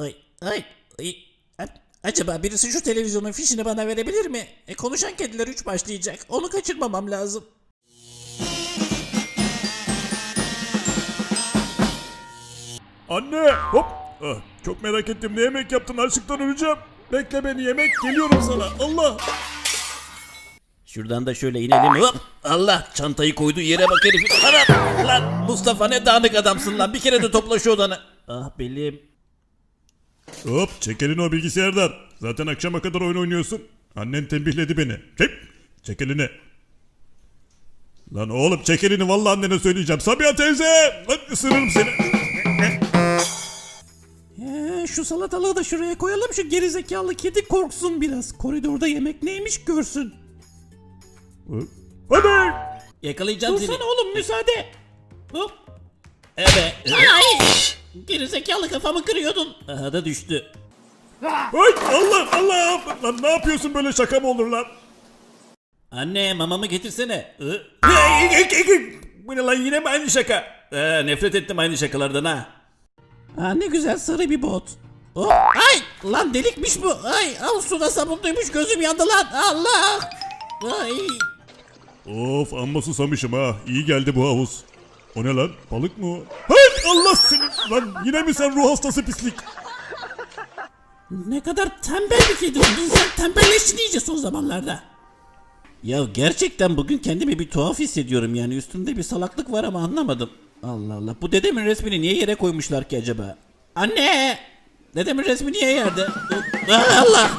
Ay, ay, ay. Acaba birisi şu televizyonun fişini bana verebilir mi? E, konuşan kediler 3 başlayacak. Onu kaçırmamam lazım. Anne hop. Ah, çok merak ettim ne yemek yaptın açlıktan öleceğim. Bekle beni yemek geliyorum sana. Allah. Şuradan da şöyle inelim. Hop! Allah çantayı koyduğu yere bak. Anam! Lan Mustafa ne dağınık adamsın lan. Bir kere de topla şu odanı. Ah belim. Hop çek elini o bilgisayardan. Zaten akşama kadar oyun oynuyorsun. Annen tembihledi beni. Çek. Çek elini. Lan oğlum çek elini vallahi annene söyleyeceğim. Sabiha teyze. Lan ısırırım seni. Ee, şu salatalığı da şuraya koyalım. Şu gerizekalı kedi korksun biraz. Koridorda yemek neymiş görsün. Hadi. Yakalayacağım seni. Dursana oğlum müsaade. Hop. Evet. Ay! Gerizekalı kafamı kırıyordun. Aha da düştü. Ay Allah Allah. Lan ne yapıyorsun böyle şaka mı olur lan? Anne mamamı getirsene. Hı? Bu ne lan yine mi aynı şaka? Ee, nefret ettim aynı şakalardan ha. Aa, ne güzel sarı bir bot. Oh, ay lan delikmiş bu. Ay al suda sabunluymuş gözüm yandı lan. Allah. Ay. Of amma susamışım ha. İyi geldi bu havuz. O ne lan? Balık mı o? Allah seni! Lan yine mi sen ruh hastası pislik? Ne kadar tembel bir kedi oldun sen tembelleştin iyice son zamanlarda. Ya gerçekten bugün kendimi bir tuhaf hissediyorum yani üstümde bir salaklık var ama anlamadım. Allah Allah bu dedemin resmini niye yere koymuşlar ki acaba? Anne! Dedemin resmi niye yerde? Ah, Allah!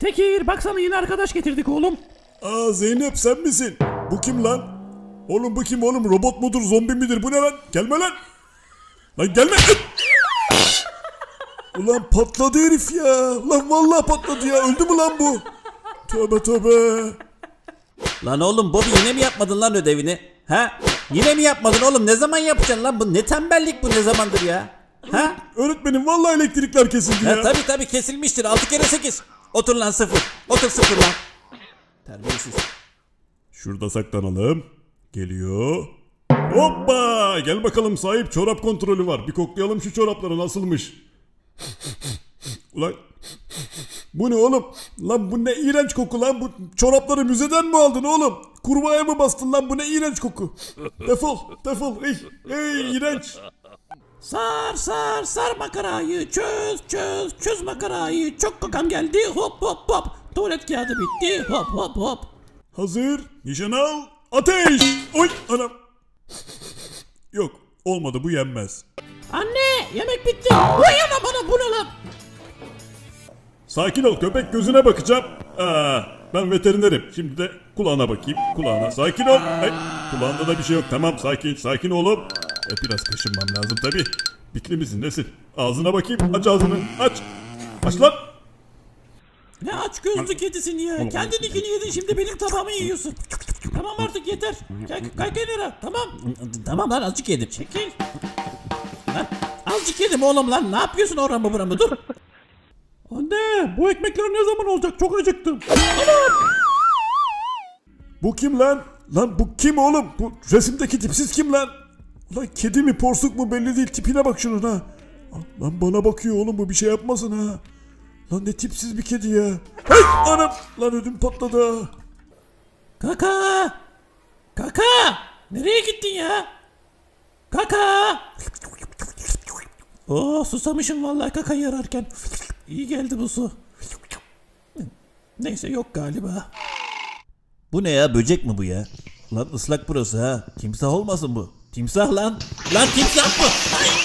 Tekir baksana yine arkadaş getirdik oğlum. Aa Zeynep sen misin? Bu kim lan? Oğlum bu kim oğlum? Robot mudur, zombi midir? Bu ne lan? Gelme lan! Lan gelme! Ulan patladı herif ya. Lan vallahi patladı ya. Öldü mü lan bu? Tövbe tövbe. Lan oğlum Bobby yine mi yapmadın lan ödevini? Ha? Yine mi yapmadın oğlum? Ne zaman yapacaksın lan? Bu ne tembellik bu ne zamandır ya? Ha? Öğretmenim vallahi elektrikler kesildi Ha ya. tabi tabi kesilmiştir. 6 kere 8. Otur lan sıfır. Otur sıfır lan. Terbiyesiz. Şurada saklanalım. Geliyor. Hoppa! Gel bakalım sahip çorap kontrolü var. Bir koklayalım şu çorapları nasılmış. Ulan bu ne oğlum? Lan bu ne iğrenç koku lan? Bu çorapları müzeden mi aldın oğlum? Kurbağaya mı bastın lan? Bu ne iğrenç koku? Defol, defol. Ey, ey iğrenç. Sar sar sar makarayı çöz çöz çöz makarayı çok kakam geldi hop hop hop tuvalet kağıdı bitti hop hop hop Hazır. Nişan al. Ateş. Oy anam. Yok olmadı bu yenmez. Anne yemek bitti Vay ana bana bu ne lan Sakin ol köpek gözüne bakacağım. Aa, ben veterinerim. Şimdi de kulağına bakayım. Kulağına. Sakin ol. Ay, kulağında da bir şey yok. Tamam sakin. Sakin oğlum. E, biraz kaşınmam lazım tabi. Bitli misin nesin? Ağzına bakayım. Aç ağzını. Aç. Aç lan. Ne aç gözlü kedisin ya kendininkini yedin şimdi benim tabağımı yiyorsun Tamam artık yeter Kay, kay kenara tamam Tamam lan azıcık yedim çekil Lan azıcık yedim oğlum lan ne yapıyorsun oramı buramı dur Anne bu ekmekler ne zaman olacak çok acıktım Bu kim lan? Lan bu kim oğlum? Bu resimdeki tipsiz kim lan? Lan kedi mi porsuk mu belli değil. Tipine bak şunun ha. Lan bana bakıyor oğlum bu bir şey yapmasın ha. Lan ne tipsiz bir kedi ya. Hey anam. Lan ödüm patladı. Kaka! Kaka! Nereye gittin ya? Kaka! Oo susamışım vallahi kaka yararken. İyi geldi bu su. Neyse yok galiba. Bu ne ya böcek mi bu ya? Lan ıslak burası ha. Timsah olmasın bu? Timsah lan. Lan timsah bu Ay!